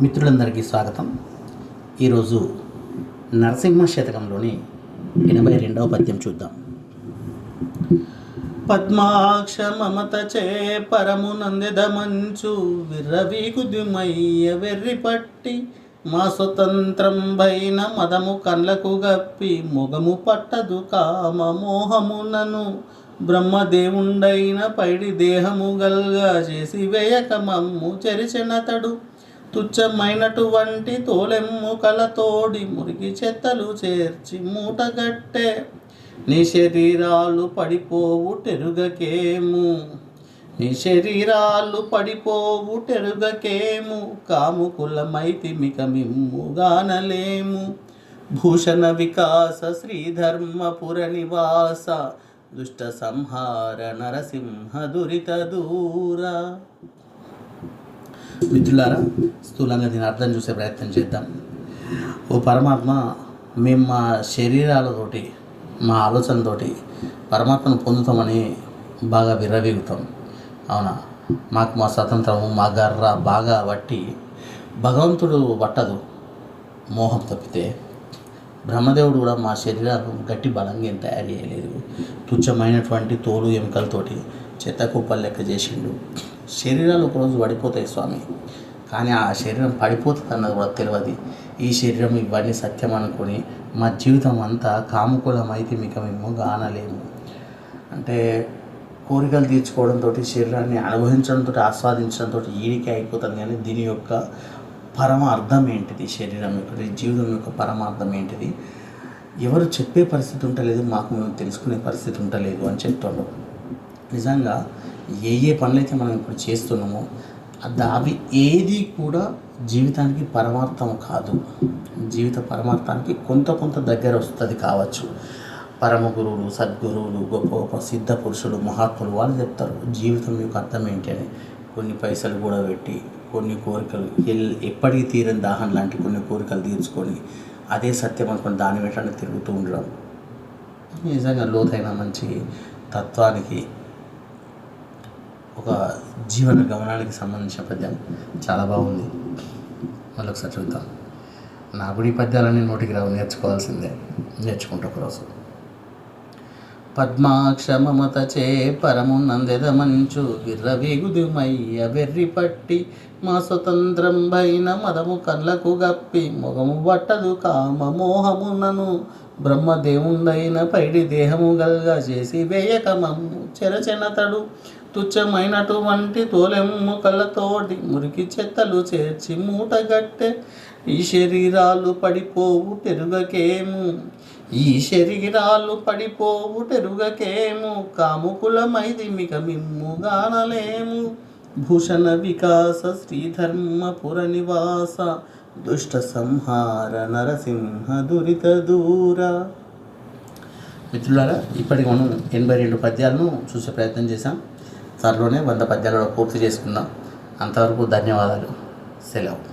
మిత్రులందరికీ స్వాగతం. ఈరోజు నరసింహ శతకంలోని ఎనభై రెండవ పద్యం చూద్దాం. పద్మాక్ష మమత చే పరమునందెద మంచు విర్రవీకు వెర్రి పట్టి మా స్వతంత్రం పైన మదము కళ్ళకు గప్పి మొగము పట్టదు కామ మోహమునను బ్రహ్మదేవుండైన పైడి దేహము గల్గా చేసి వేయక మమ్ము చెరిచెనతడు. తుచ్చమైనటువంటి తోలెమ్ము కలతోడి మురికి చెత్తలు చేర్చి మూటగట్టే నీ శరీరాలు పడిపోవు టెరుగకేము. నీ శరీరాలు పడిపోవు టెరుగకేము. కాముకులమైతి మిక మిమ్ముగానలేము భూషణ వికాస శ్రీధర్మపుర నివాస దుష్ట సంహార నరసింహ దురిత దూర. మిత్రులారా స్థూలంగా దీని అర్థం చూసే ప్రయత్నం చేద్దాం. ఓ పరమాత్మ మేము మా శరీరాలతోటి మా ఆలోచనతోటి పరమాత్మను పొందుతామని బాగా విర్రవీగుతాం. అవునా? మాకు మా స్వతంత్రము మా గర్ర బాగా బట్టి భగవంతుడు పట్టదు మోహం తప్పితే. బ్రహ్మదేవుడు కూడా మా శరీరాలను గట్టి బలంగా ఏం తయారు చేయలేదు. తుచ్చమైనటువంటి తోలు ఎముకలతోటి చెత్త కుప్పలు లెక్క చేసిండు. శరీరాలు ఒకరోజు పడిపోతాయి స్వామి. కానీ ఆ శరీరం పడిపోతుంది అన్నది కూడా తెలియదు ఈ శరీరం ఇవన్నీ సత్యం అనుకొని మా జీవితం అంతా కాముకులమైతే మీకు మేము గానలేము. అంటే కోరికలు తీర్చుకోవడంతో శరీరాన్ని అనుభవించడంతో ఆస్వాదించడంతో ఈడికే అయిపోతుంది కానీ దీని యొక్క పరమ అర్థం ఏంటిది? శరీరం యొక్క జీవితం యొక్క పరమార్థం ఏంటిది? ఎవరు చెప్పే పరిస్థితి ఉంటలేదు మాకు మేము తెలుసుకునే పరిస్థితి ఉండలేదు అని చెప్తుండ్రు. నిజంగా ఏ ఏ పనులైతే మనం ఇప్పుడు చేస్తున్నామో అవి ఏది కూడా జీవితానికి పరమార్థం కాదు. జీవిత పరమార్థానికి కొంత కొంత దగ్గర వస్తుంది కావచ్చు. పరమ గురువులు సద్గురువులు గొప్ప గొప్ప సిద్ధ పురుషులు మహాత్ములు వాళ్ళు చెప్తారు జీవితం యొక్క అర్థం ఏంటి? అని. కొన్ని పైసలు కూడా పెట్టి కొన్ని కోరికలు ఎల్ ఎప్పటికీ తీరని దాహం లాంటి కొన్ని కోరికలు తీర్చుకొని అదే సత్యం అనుకుని దాని వెంటనే తిరుగుతూ ఉండడం. నిజంగా లోతైన మంచి తత్వానికి ఒక జీవన గమనానికి సంబంధించిన పద్యం. చాలా బాగుంది. మళ్ళీ ఒకసారి చూద్దాం. నా గుడి పద్యాలన్నీ నోటికి రావు నేర్చుకోవాల్సిందే. నేర్చుకుంటా ఒకరోజు. పద్మాక్ష మమత చే పరము మంచు విర్రవీగుదుమయ్య వెర్రి పట్టి మా స్వతంత్రం పైన మదము కళ్ళకు గప్పి మొగము బట్టదు కామ మోహమునను బ్రహ్మదేవుండైన పైడి దేహము గల్గా చేసి వేయక మమ్ము చెరచెనతడు తుచ్చమైనటువంటి తోలెమ్ము కళ్ళతోటి మురికి చెత్తలు చేర్చి మూటగట్టె ఈ శరీరాలు పడిపోవు తెరుగకేము ఈ శరీరాలు పడిపోవు టెరుగకేము కాముకులమైది మిక మిమ్ముగానలేము భూషణ వికాస శ్రీధర్మపుర నివాస దుష్ట సంహార నరసింహ దురిత దూర. మిత్రులారా ఇప్పటికి మనం ఎనభై రెండు పద్యాలను చూసే ప్రయత్నం చేశాం. త్వరలోనే వంద పద్యాలు పూర్తి చేసుకుందాం. అంతవరకు ధన్యవాదాలు. సెలవు.